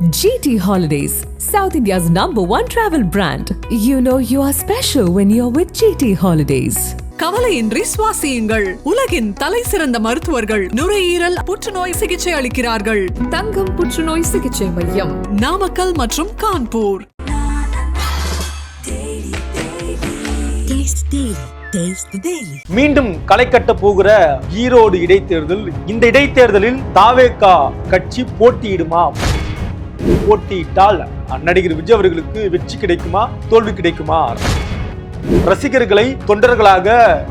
GT Holidays, South India's number one travel brand. You know you are special when you're with GT Holidays. கவலையின்றி சுவாசியுங்கள். உலகின் தலை சிறந்த மருத்துவர்கள் நுரையீரல் புற்றுநோய் சிகிச்சை அளிக்கிறார்கள். தங்கம் புற்றுநோய் சிகிச்சை மையம். நாமக்கல் மற்றும் கான்பூர். மீண்டும் களை கட்ட போகிற ஈரோடு இடைத்தேர்தல் இந்த இடைத்தேர்தலில் தாவேகா கட்சி போட்டியிடுமா? போட்டியிட்டால் நடிகர் விஜய் அவர்களுக்கு வெற்றி கிடைக்குமா? தோல்வி கிடைக்குமா? ரசிகர்களை தொண்டர்களாக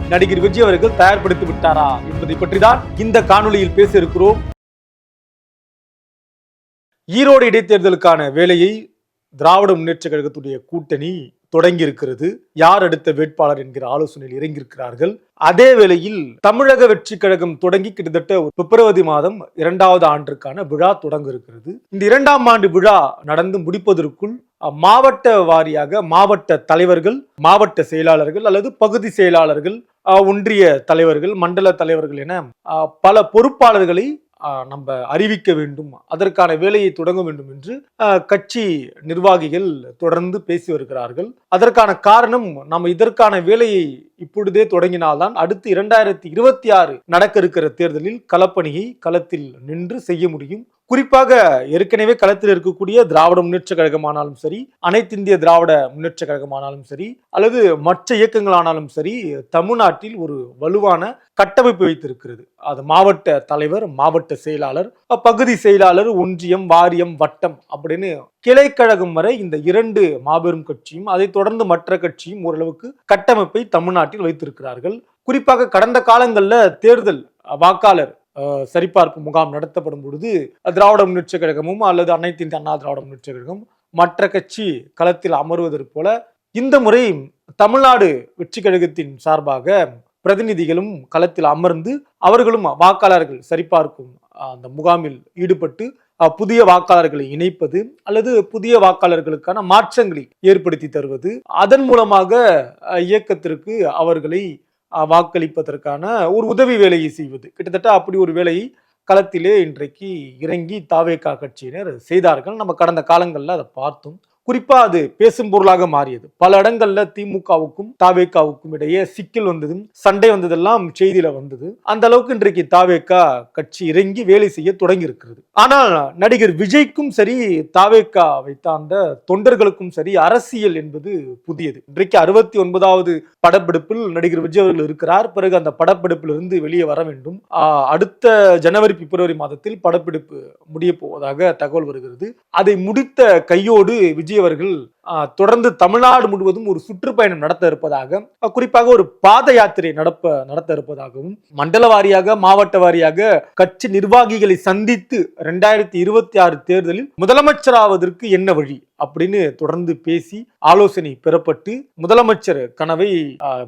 நடிகர் விஜய் அவர்கள் தயார்படுத்தி விட்டாரா என்பதை பற்றி தான் இந்த காணொளியில் பேச இருக்கிறோம் ஈரோடு இடைத்தேர்தலுக்கான வேலையை திராவிட முன்னேற்ற கழகத்துடைய கூட்டணி தொடங்கி இருக்கிறது யார் அடுத்த வேட்பாளர் என்கிற ஆலோசனையில் இறங்கியிருக்கிறார்கள். அதே வேளையில் தமிழக வெற்றி கழகம் தொடங்கி கிட்டத்தட்ட பிப்ரவரி மாதம் இரண்டாவது ஆண்டிற்கான விழா தொடங்க இருக்கிறது இந்த இரண்டாம் ஆண்டு விழா நடந்து முடிப்பதற்குள் மாவட்ட வாரியாக மாவட்ட தலைவர்கள் மாவட்ட செயலாளர்கள் அல்லது பகுதி செயலாளர்கள் ஒன்றிய தலைவர்கள் மண்டல தலைவர்கள் என அஹ், பல பொறுப்பாளர்களை நம்ம அறிவிக்க வேண்டும் அதற்கான வேலையை தொடங்க வேண்டும் என்று கட்சி நிர்வாகிகள் தொடர்ந்து பேசி வருகிறார்கள். அதற்கான காரணம் நம்ம இதற்கான வேலையை இப்பொழுதே தொடங்கினால்தான் அடுத்து இரண்டாயிரத்தி இருபத்தி ஆறு நடக்க இருக்கிற தேர்தலில் களப்பணியை களத்தில் நின்று செய்ய முடியும். குறிப்பாக ஏற்கனவே களத்தில் இருக்கக்கூடிய திராவிட முன்னேற்ற கழகமானாலும் சரி அனைத்து இந்திய திராவிட முன்னேற்ற கழகமானாலும் சரி அல்லது மற்ற இயக்கங்களானாலும் சரி தமிழ்நாட்டில் ஒரு வலுவான கட்டமைப்பு வைத்திருக்கிறது. அது மாவட்ட தலைவர் மாவட்ட செயலாளர் பகுதி செயலாளர் ஒன்றியம் வாரியம் வட்டம் அப்படின்னு கிளைக்கழகம் வரை இந்த இரண்டு மாபெரும் கட்சியும் அதைத் தொடர்ந்து மற்ற கட்சியும் ஓரளவுக்கு கட்டமைப்பை தமிழ்நாட்டில் வைத்திருக்கிறார்கள். குறிப்பாக கடந்த காலங்களில் தேர்தல் வாக்காளர் சரிபார்ப்பு முகாம் நடத்தப்படும் பொழுது திராவிட முன்னேற்ற கழகமும் அல்லது அனைத்து இந்திய அண்ணா திராவிட முன்னேற்ற கழகம் மற்ற கட்சி களத்தில் அமர்வதற்கு போல இந்த முறை தமிழ்நாடு வெற்றி கழகத்தின் சார்பாக பிரதிநிதிகளும் களத்தில் அமர்ந்து அவர்களும் வாக்காளர்கள் சரிபார்க்கும் அந்த முகாமில் ஈடுபட்டு புதிய வாக்காளர்களை இணைப்பது அல்லது புதிய வாக்காளர்களுக்கான மாற்றங்களை ஏற்படுத்தி தருவது அதன் மூலமாக இயக்கத்திற்கு அவர்களை வாக்களிப்பதற்கான ஒரு உதவி வேலையை செய்வது. கிட்டத்தட்ட அப்படி ஒரு வேலையை களத்திலே இன்றைக்கு இறங்கி தாவேக்கா கட்சியினர் செய்தார்கள். நம்ம கடந்த காலங்களில் அதை பார்த்தோம். குறிப்பா அது பேசும் பொருளாக மாறியது. பல இடங்கள்ல திமுகவுக்கும் தாவேக்காவுக்கும் இடையே சிக்கல் வந்ததும் சண்டை வந்ததெல்லாம் செய்தியில வந்தது. அந்த அளவுக்கு இன்றைக்கு தாவேக்கா கட்சி இறங்கி வேலை செய்ய தொடங்கி இருக்கிறது ஆனால் நடிகர் விஜய்க்கும் சரி தாவேக்கா சார்ந்த தொண்டர்களுக்கும் சரி அரசியல் என்பது புதியது. இன்றைக்கு அறுபத்தி ஒன்பதாவது படப்பிடிப்பில் நடிகர் விஜய் அவர்கள் இருக்கிறார். பிறகு அந்த படப்பிடிப்பில் இருந்து வெளியே வர வேண்டும். அடுத்த ஜனவரி பிப்ரவரி மாதத்தில் படப்பிடிப்பு முடிய போவதாக தகவல் வருகிறது. அதை முடித்த கையோடு விஜய் அவர்கள் தொடர்ந்து தமிழ்நாடு முழுவதும் ஒரு சுற்றுப்பயணம் நடத்த இருப்பதாக குறிப்பாக ஒரு பாத யாத்திரை நடப்ப நடத்த இருப்பதாகவும் மண்டல வாரியாக மாவட்ட வாரியாக கட்சி நிர்வாகிகளை சந்தித்து ரெண்டாயிரத்தி இருபத்தி ஆறு தேர்தலில் முதலமைச்சராவதற்கு என்ன வழி? அப்படின்னு தொடர்ந்து பேசி ஆலோசனை பெறப்பட்டு முதலமைச்சர் கனவை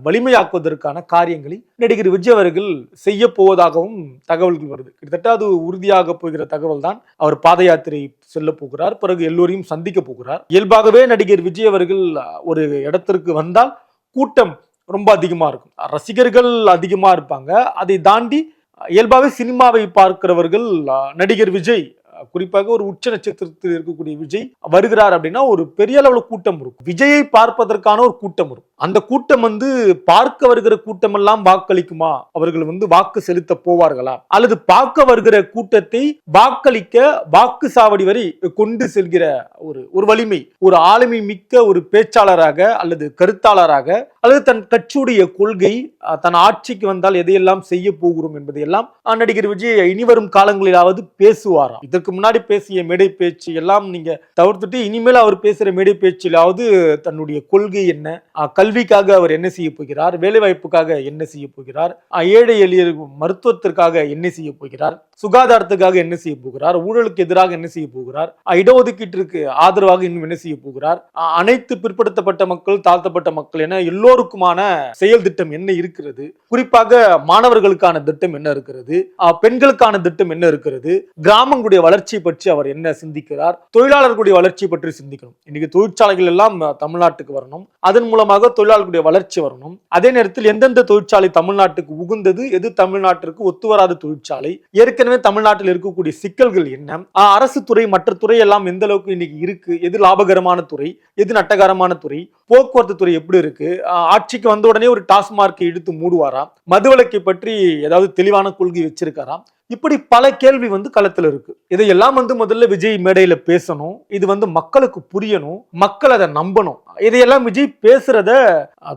வலிமையாக்குவதற்கான காரியங்களை நடிகர் விஜய் அவர்கள் செய்ய போவதாகவும் தகவல்கள் வருது. கிட்டத்தட்ட அது உறுதியாக போகிற தகவல் தான் அவர் பாத யாத்திரை செல்ல போகிறார் பிறகு எல்லோரையும் சந்திக்க போகிறார். இயல்பாகவே நடிகர் விஜய் அவர்கள் ஒரு இடத்திற்கு வந்தால் கூட்டம் ரொம்ப அதிகமாக இருக்கும். ரசிகர்கள் அதிகமாக இருப்பாங்க. அதை தாண்டி இயல்பாகவே சினிமாவை பார்க்கிறவர்கள் நடிகர் விஜய் குறிப்பாக ஒரு உச்ச நட்சத்திரத்தில் இருக்கக்கூடிய விஜய் வருகிறார் அப்படின்னா ஒரு பெரிய அளவுல கூட்டம் இருக்கும் விஜயை பார்ப்பதற்கான ஒரு கூட்டம் இருக்கும் அந்த கூட்டம் வந்து பார்க்க வருகிற கூட்டம் எல்லாம் வாக்களிக்குமா? அவர்கள் வந்து வாக்கு செலுத்த போவார்களா? அல்லது பார்க்க வருகிற கூட்டத்தை வாக்களிக்க வாக்கு சாவடி வரை கொண்டு செல்கிற ஒரு ஒரு வலிமை ஒரு ஆளுமை மிக்க ஒரு பேச்சாளராக அல்லது கருத்தாளராக அல்லது தன் கட்சியுடைய கொள்கை தன் ஆட்சிக்கு வந்தால் எதையெல்லாம் செய்ய போகிறோம் என்பதையெல்லாம் நடிகர் விஜய் இனிவரும் காலங்களிலாவது பேசுவாராம். இதற்கு முன்னாடி பேசிய மேடை பேச்சு எல்லாம் நீங்க தவிர்த்துட்டு இனிமேல் அவர் பேசுற மேடை பேச்சிலாவது தன்னுடைய கொள்கை என்ன? கல்விக்காக அவர் என்ன செய்ய போகிறார்? வேலைவாய்ப்புக்காக என்ன செய்ய போகிறார்? ஏழை எளிய மருத்துவத்திற்காக என்ன செய்ய போகிறார்? சுகாதாரத்துக்காக என்ன செய்ய போகிறார்? ஊழலுக்கு எதிராக என்ன செய்ய போகிறார்? இடஒதுக்கீட்டிற்கு ஆதரவாக இன்னும் என்ன செய்ய போகிறார்? அனைத்து பிற்படுத்தப்பட்ட மக்கள் தாழ்த்தப்பட்ட மக்கள் என எல்லோருக்குமான செயல் திட்டம் என்ன இருக்கிறது? குறிப்பாக மாணவர்களுக்கான திட்டம் என்ன இருக்கிறது? பெண்களுக்கான திட்டம் என்ன இருக்கிறது? கிராமங்களுடைய வளர்ச்சி வளர்ச்சி பற்றி அவர் என்ன சிந்திக்கிறார்? தொழிலாளர்களுடைய வளர்ச்சி பற்றி சிந்திக்கணும். இன்னைக்கு தொழிற்சாலைகள் எல்லாம் தமிழ்நாட்டுக்கு வரணும். அதன் மூலமாக தொழிலாளர்களுடைய வளர்ச்சி வரணும். அதே நேரத்தில் எந்தெந்த தொழிற்சாலை தமிழ்நாட்டுக்கு உகுந்தது? எது தமிழ்நாட்டிற்கு ஒத்துவராத தொழிற்சாலை? ஏற்கனவே தமிழ்நாட்டில் இருக்கக்கூடிய சிக்கல்கள் என்ன? அரசு துறை மற்ற துறை எல்லாம் எந்த அளவுக்கு இன்னைக்கு இருக்கு? எது லாபகரமான துறை? எது நட்டகரமான துறை? போக்குவரத்து துறை எப்படி இருக்கு? ஆட்சிக்கு வந்த உடனே ஒரு டாஸ்மார்க்கை இழுத்து மூடுவாரா? மதுவிலக்கை பற்றி ஏதாவது தெளிவான கொள்கை வச்சிருக்காரா? இப்படி பல கேள்வி வந்து களத்தில் இருக்கு. இதையெல்லாம் வந்து முதல்ல விஜய் மேடையில பேசணும். இது வந்து மக்களுக்கு புரியணும். மக்கள் அதை நம்பணும். இதையெல்லாம் விஜய் பேசுறத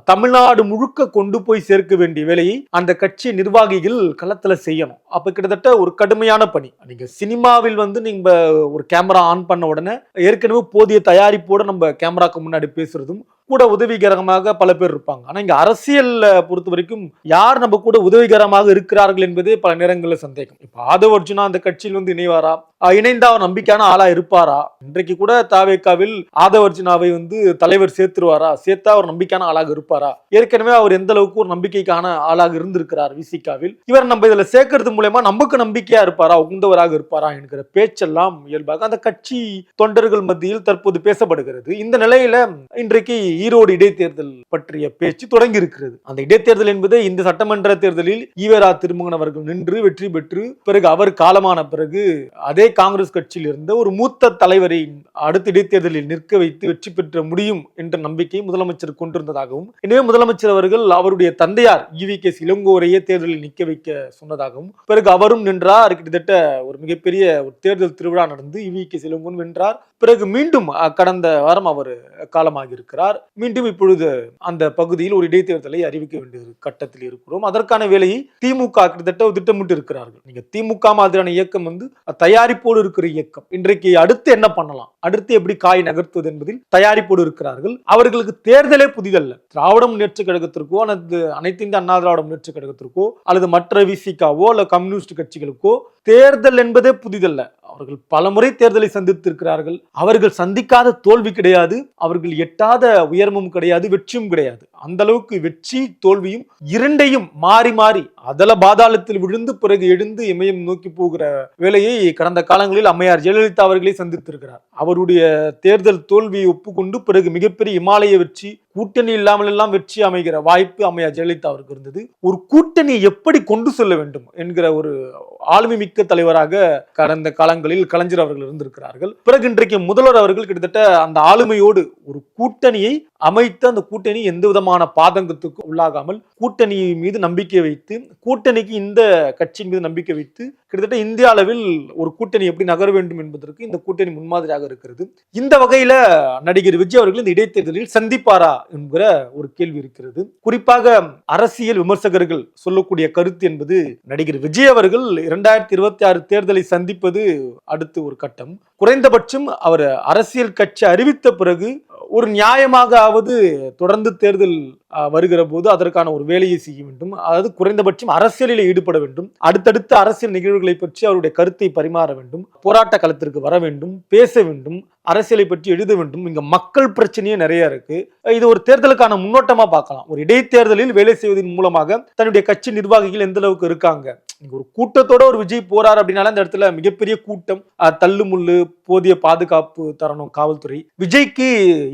தமிழ்நாடு முழுக்க கொண்டு போய் சேர்க்க வேண்டிய வேலையை அந்த கட்சி நிர்வாகிகள் களத்துல செய்யணும். அப்ப கிட்டத்தட்ட ஒரு கடுமையான பணி. நீங்க சினிமாவில் வந்து நீங்க ஒரு கேமரா ஆன் பண்ண உடனே ஏற்கனவே போதிய தயாரிப்போட நம்ம கேமராக்கு முன்னாடி பேசுறதும் கூட உதவிகரமாக பல பேர் இருப்பாங்க. ஆனால் இங்கே அரசியலில் பொறுத்த வரைக்கும் யார் நம்ம கூட உதவிகரமாக இருக்கிறார்கள் என்பதே பல நேரங்களில் சந்தேகம். இப்போ ஆதவ அர்ஜுனா அந்த கட்சியில் வந்து இணைவாரா? இணைந்த அவர் நம்பிக்கையான ஆளா இருப்பாரா? இன்றைக்கு கூட தாவேக்காவில் ஆதவர்ஜினாவை வந்து தலைவர் சேர்த்துருவாரா? சேர்த்தா அவர் நம்பிக்கையான ஆளாக இருப்பாரா? ஏற்கனவே அவர் எந்த அளவுக்கு ஒரு நம்பிக்கைக்கான ஆளாக இருந்திருக்கிறார் விசிகாவில்? இவர் நம்ம இதுல சேர்க்கறது மூலயமா நமக்கு நம்பிக்கையா இருப்பாரா? உகுந்தவராக இருப்பாரா என்கிற பேச்செல்லாம் இயல்பாக அந்த கட்சி தொண்டர்கள் மத்தியில் தற்போது பேசப்படுகிறது. இந்த நிலையில இன்றைக்கு ஈரோடு இடைத்தேர்தல் பற்றிய பேச்சு தொடங்கி இருக்கிறது அந்த இடைத்தேர்தல் என்பது இந்த சட்டமன்ற தேர்தலில் ஈவரா திருமகன் அவர்கள் நின்று வெற்றி பெற்று பிறகு அவர் காலமான பிறகு அதே காங்கிரஸ் கட்சியில் இருந்த ஒரு மூத்த தலைவரை அடுத்த இடைத்தேர்தலில் நிற்க வைத்து வெற்றி பெற்ற முடியும் என்ற நம்பிக்கை முதலமைச்சர் கொண்டிருந்ததாகவும் எனவே முதலமைச்சர் அவர்கள் அவருடைய தந்தையார் இவி கே. இளங்கோரையே தேர்தலில் நிற்க வைக்க சொன்னதாகவும் பிறகு அவரும் நின்றார். கிட்டத்தட்ட ஒரு மிகப்பெரிய ஒரு தேர்தல் திருவிழா நடந்து இவி கே. இளங்கோன் வென்றார். பிறகு மீண்டும் கடந்த வாரம் அவர் காலமாகி இருக்கிறார் மீண்டும் இப்பொழுது அந்த பகுதியில் ஒரு இடைத்தேர்தலை அறிவிக்க வேண்டிய கட்டத்தில் இருக்கிறோம். அதற்கான வேலையை திமுக கிட்டத்தட்ட திட்டமிட்டு இருக்கிறார்கள். நீங்க திமுக மாதிரியான இயக்கம் வந்து தயாரிப்போடு இருக்கிற இயக்கம். இன்றைக்கு அடுத்து என்ன பண்ணலாம்? அடுத்து எப்படி காய் நகர்த்துவது என்பதில் தயாரிப்போடு இருக்கிறார்கள். அவர்களுக்கு தேர்தலே புதிதல்ல. திராவிட முன்னேற்ற கழகத்திற்கோ அல்லது அனைத்து இந்திய அண்ணா திராவிட முன்னேற்ற கழகத்திற்கோ அல்லது மற்ற விசிகாவோ அல்லது கம்யூனிஸ்ட் கட்சிகளுக்கோ தேர்தல் என்பதே புதிதல்ல. அவர்கள் பலமுறை தேர்தலை சந்தித்திருக்கிறார்கள். அவர்கள் சந்திக்காத தோல்வி கிடையாது. அவர்கள் எட்டாத உயர்வும் கிடையாது வெற்றியும் கிடையாது. அந்த அளவுக்கு வெற்றி தோல்வியும் இரண்டையும் மாறி மாறி அதல பாதாளத்தில் விழுந்து பிறகு எழுந்து இமயம் நோக்கி போகிற வேலையை கடந்த காலங்களில் அம்மையார் ஜெயலலிதா அவர்களே சந்தித்திருக்கிறார். அவருடைய தேர்தல் தோல்வியை ஒப்புக்கொண்டு பிறகு மிகப்பெரிய இமாலய வெற்றி கூட்டணி இல்லாமல் எல்லாம் வெற்றி அமைகிற வாய்ப்பு அம்மையா ஜெயலலிதா அவருக்கு இருந்தது. ஒரு கூட்டணியை எப்படி கொண்டு செல்ல வேண்டும் என்கிற ஒரு ஆளுமை மிக்க தலைவராக கடந்த காலங்களில் கலைஞர் அவர்கள் இருந்திருக்கிறார்கள். பிறகு இன்றைக்கு முதல்வர் அவர்கள் கிட்டத்தட்ட அந்த ஆளுமையோடு ஒரு கூட்டணியை அமைத்து அந்த கூட்டணி எந்த விதமான பாதங்கத்துக்கு உள்ளாகாமல் கூட்டணி மீது நம்பிக்கை வைத்து கூட்டணிக்கு இந்த கட்சியின் மீது நம்பிக்கை வைத்து கிட்டத்தட்ட இந்திய அளவில் ஒரு கூட்டணி எப்படி நகர வேண்டும் என்பதற்கு இந்த கூட்டணி முன்மாதிரியாக இருக்கிறது. இந்த வகையில நடிகர் விஜய் அவர்கள் இந்த இடைத்தேர்தலில் சந்திப்பாரா என்கிற ஒரு கேள்வி இருக்கிறது. குறிப்பாக அரசியல் விமர்சகர்கள் சொல்லக்கூடிய கருத்து என்பது நடிகர் விஜய் அவர்கள் இரண்டாயிரத்தி இருபத்தி ஆறு தேர்தலை சந்திப்பது அடுத்து ஒரு கட்டம். குறைந்தபட்சம் அவர் அரசியல் கட்சி அறிவித்த பிறகு ஒரு நியாயமாகவது தொடர்ந்து தேர்தல் வருகிற போது அதற்கான ஒரு வேலையை செய்ய வேண்டும். அதாவது குறைந்தபட்சம் அரசியலில் ஈடுபட வேண்டும். அடுத்தடுத்த அரசியல் நிகழ்வுகளை பற்றி அவருடைய கருத்தை பரிமாற வேண்டும். போராட்ட களத்திற்கு வர வேண்டும். பேச வேண்டும். அரசியலை பற்றி எழுத வேண்டும். இங்க மக்கள் பிரச்சனையே நிறைய இருக்கு. இது ஒரு தேர்தலுக்கான முன்னோட்டமா பார்க்கலாம். ஒரு இடைத்தேர்தலில் வேலை செய்வதன் மூலமாக தன்னுடைய கட்சி நிர்வாகிகள் எந்த அளவுக்கு இருக்காங்க? இங்க ஒரு கூட்டத்தோட ஒரு விஜய் போறார் அப்படின்னால அந்த இடத்துல மிகப்பெரிய கூட்டம். தள்ளுமுள்ளு போதிய பாதுகாப்பு தரணும் காவல்துறை. விஜய்க்கு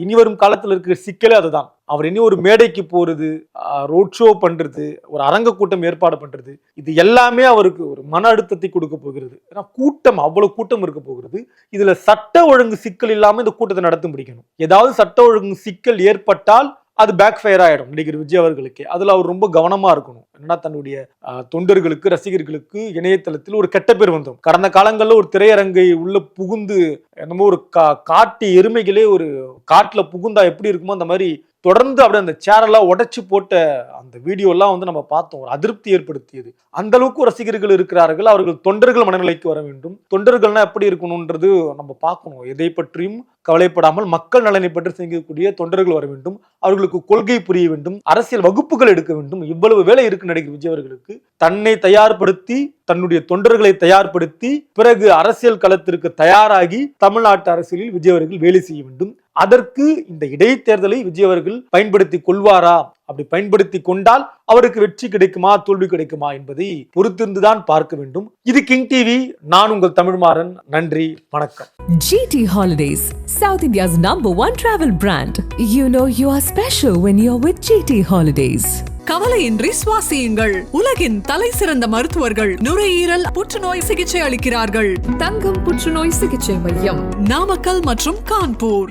இனி வரும் காலத்தில் இருக்கிற சிக்கலே அதுதான். அவர் இனி ஒரு மேடைக்கு போகிறது ரோட் ஷோ பண்ணுறது ஒரு அரங்க கூட்டம் ஏற்பாடு பண்ணுறது இது எல்லாமே அவருக்கு ஒரு மன அழுத்தத்தை கொடுக்க போகிறது. ஏன்னா கூட்டம் அவ்வளோ கூட்டம் இருக்க போகிறது. இதில் சட்ட ஒழுங்கு சிக்கல் இல்லாமல் இந்த கூட்டத்தை நடத்த முடிக்கணும். ஏதாவது சட்ட ஒழுங்கு சிக்கல் ஏற்பட்டால் அது பேக் ஃபயர் ஆகிடும் நடிகர் விஜய் அவர்களுக்கு. அதில் அவர் ரொம்ப கவனமாக இருக்கணும். என்னன்னா தன்னுடைய தொண்டர்களுக்கு ரசிகர்களுக்கு இணையதளத்தில் ஒரு கெட்ட பேர் வந்துடும் கடந்த காலங்களில் ஒரு திரையரங்கை உள்ள புகுந்து என்னமோ ஒரு கா காட்டு எருமைகளே ஒரு காட்டில் புகுந்தா எப்படி இருக்குமோ அந்த மாதிரி தொடர்ந்து அப்படியே அந்த சேரெல்லாம் உடைச்சு போட்ட அந்த வீடியோலாம் வந்து நம்ம பார்த்தோம். ஒரு அதிருப்தி ஏற்படுத்தியது. அந்த அளவுக்கு ரசிகர்கள் இருக்கிறார்கள். அவர்கள் தொண்டர்கள் மனநிலைக்கு வர வேண்டும். தொண்டர்கள்னா எப்படி இருக்கணும்ன்றது நம்ம பார்க்கணும். எதை பற்றியும் கவலைப்படாமல் மக்கள் நலனை பற்றி சிந்திக்கக்கூடிய தொண்டர்கள் வர வேண்டும். அவர்களுக்கு கொள்கை புரிய வேண்டும். அரசியல் வகுப்புகள் எடுக்க வேண்டும். இவ்வளவு வேலை இருக்கு நடிகர் விஜய் அவர்களுக்கு. தன்னை தயார்படுத்தி தன்னுடைய தொண்டர்களை தயார்படுத்தி பிறகு அரசியல் களத்திற்கு தயாராகி தமிழ்நாட்டு அரசியலில் விஜய் அவர்கள் வேலை செய்ய வேண்டும். அதற்கு இந்த இடைத்தேர்தலை விஜய் அவர்கள் பயன்படுத்தி கொள்வாரா? அப்படி பயன்படுத்தி கொண்டால் அவருக்கு வெற்றி கிடைக்குமா தோல்வி கிடைக்குமா என்பதை பொறுத்திருந்துதான் பார்க்க வேண்டும். இது கிங் டிவி. நான் உங்கள் தமிழ்மாறன். நன்றி வணக்கம். GT holidays South India's number one travel brand you know you are special when you are with GT holidays கவலையின்றி சுவாசியுங்கள். உலகின் தலை சிறந்த மருத்துவர்கள் நுரையீரல் புற்றுநோய் சிகிச்சை அளிக்கிறார்கள். தங்கம் புற்றுநோய் சிகிச்சை மையம் நாமக்கல் மற்றும் கான்பூர்.